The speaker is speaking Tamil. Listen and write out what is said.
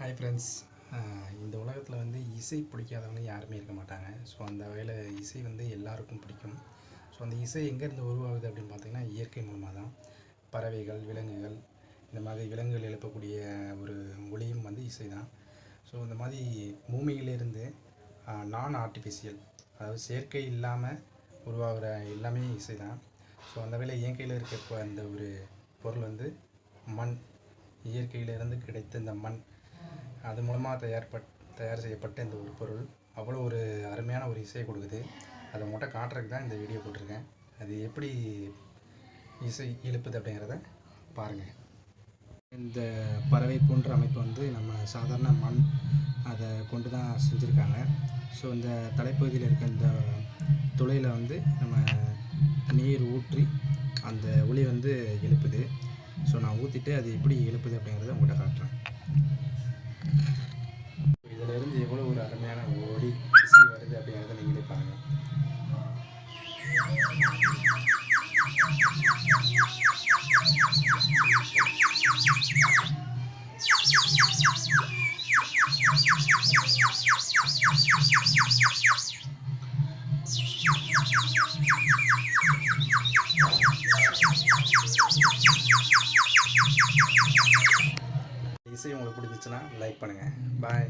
ஹாய் ஃப்ரெண்ட்ஸ் இந்த உலகத்தில் வந்து இசை பிடிக்காதவங்க யாருமே இருக்க மாட்டாங்க. ஸோ அந்த வகையில் இசை வந்து எல்லாருக்கும் பிடிக்கும். ஸோ அந்த இசை எங்கேருந்து உருவாகுது அப்படின்னு பார்த்திங்கன்னா இயற்கை மூலமாக தான் பறவைகள் விலங்குகள் இந்த மாதிரி விலங்குகள் எழுப்பக்கூடிய ஒரு ஒளியும் வந்து இசை தான் ஸோ இந்த மாதிரி பூமியிலிருந்து நான் ஆர்டிஃபிஷியல் அதாவது செயற்கை இல்லாமல் உருவாகிற எல்லாமே இசை தான் ஸோ அந்த வகையில் இயற்கையில் இருக்க அந்த ஒரு பொருள் வந்து மண். இயற்கையிலிருந்து கிடைத்த இந்த மண். அது மூலமாக தயார்பட் தயார் செய்யப்பட்ட இந்த உட்பொருள் அவ்வளோ ஒரு அருமையான ஒரு இசையை கொடுக்குது. அதை மட்டும் காட்டுறதுக்கு தான் இந்த வீடியோ போட்டிருக்கேன். அது எப்படி இசை இழுப்புது அப்படிங்கிறத பாருங்கள் இந்த பறவை போன்ற அமைப்பு வந்து நம்ம சாதாரண மண் அதை கொண்டு தான் செஞ்சுருக்காங்க. ஸோ இந்த தலைப்பகுதியில் இருக்க இந்த துளையில் வந்து நம்ம நீர் ஊற்றி அந்த ஒளி வந்து எழுப்புது ஸோ நான் ஊற்றிட்டு அது எப்படி எழுப்புது அப்படிங்கிறத வருது அப்படிங்கிறத நீங்களே பாருங்கள் இசை உங்களுக்கு பிடிச்சிச்சுன்னா லைக் பண்ணுங்கள் பாய்